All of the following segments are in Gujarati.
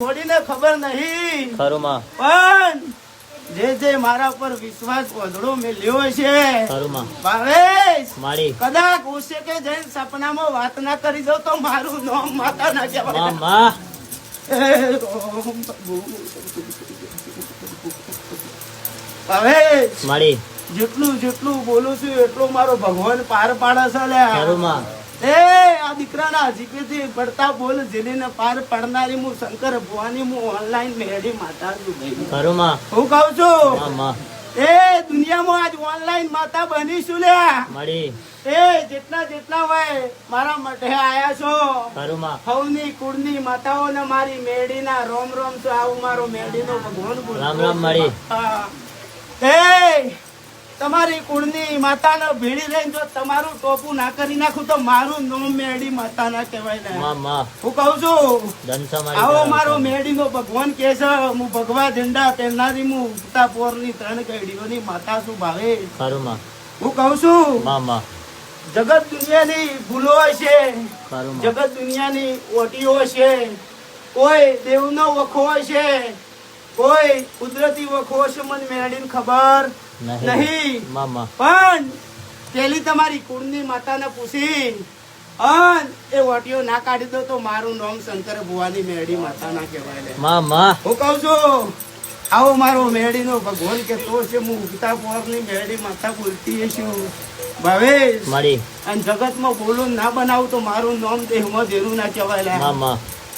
થોડીને ખબર નહીં. ખરું માં પણ જે જે મારા પર વિશ્વાસ વધડો મેલ્યો છે ખરું માં ભાવેશ મારી. કદાચ ઉસે કે જઈને સપનામાં વાત ના કરી દો તો મારું નામ માતા ના કહેવાય. ભાવેશ જેટલું જેટલું બોલું છું એટલું મારો ભગવાન પાર પાડે છે લ્યા. ખરું માં એ આ દીકરાના જીપેથી પડતા બોલ જેલીને પાર પાડનારી હું શંકર ભવાની હું ઓનલાઈન મેળી માતા છું હું કહું છું એ દુનિયામાં આજ ઓનલાઈન માતા બનીશું લે મળી. એ જેટલા જેટલા હોય મારા મઢે આયા છો. હવની કુળની માતાઓને મારી મેળીના રોમ રોમ છો આવું મારો મેળીનો ભગવાન. રામ રામ મળી. હા. એ તમારી કુળની માતાને ભીડી લઈને જો તમારું ટોપું ના કરી નાખું તો મારું નોમ મેડી માતા ના. કહેવાય ને હું કહું છું આવો મારો મેડીનો ભગવાન કે છે હું ભગવા ઝંડા પહેરનારી હું ઉગતા પોરની ત્રણ કઈડીઓની માતા શું ભાવે. હું કહું છું જગત દુનિયાની ભૂલો છે જગત દુનિયાની ઓટીઓ છે કોઈ દેવનો વખો છે કોઈ કુદરતી વખો છે મેળવીને ખબર નહીં નહીં. માં માં પણ પેલી તમારી કુળની માતાને પૂછી અન એ ઓટીઓ ના કાઢી દો તો મારું નામ શંકર ભુવાની મેળી માતા ના કહેવાય લે. માં માં હું કહું છું આવો મારો મેળીનો ભગવાન કે તો છે હું ઉગતા પોરની મેળી માતા બોલતી છું. ભાવેશ માડી અને જગતમાં બોલું ના બનાવું તો મારું નામ દેહમાં દેરું ના કહેવાય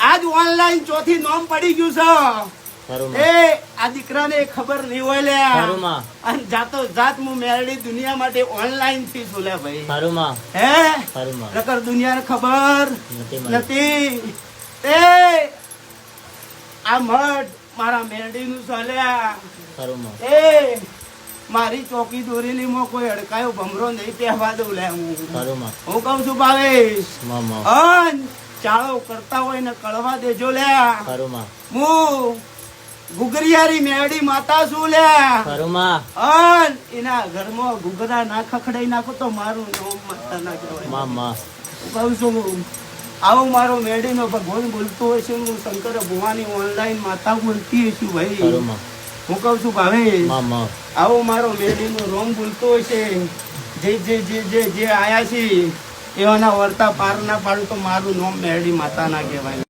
આજ ઓનલાઈન ચોથી નામ પડી ગયું છે. એ આ દીકરાને ખબર નહીં હોય લે અને જાતો જાત હું મેળડી દુનિયા માટે ઓનલાઈનથી છું લે ભાઈ. ખરું માં હે? ખરું માં નકર દુનિયાને ખબર નથી એ આ મઠ મારા મેરડી નું ચાલ્યા એ મારી ચોકી દોરેલી માં કોઈ અડકાયો ભમરો નહીં પહેવા દઉં લે હું. હું કઉ છું ભાવેશ. ચાળો કરતા હોય ને કળવા દેજો લે હું ગુગરિયારી મેરડી માતા શું લે? ઘરમાં. અન એના ઘરમાં ગુગરા ના ખખડાઈ નાખો તો મારું નામ માતા ના કહેવાય. માં માં કહું છું આવો મારો મેડીનો ભગવાન બોલતો હોય છે હું શંકર ભુવાની ઓનલાઈન માતા બોલતી છું ભાઈ. હું કહું છું ભાવે આવો મારો મેડીનો રોમ બોલતો હોય છે. જે જે જે જે જે આયા છે એવાના વર્તા પાર ના પાડું તો મારું નામ મેળી માતા ના કહેવાય.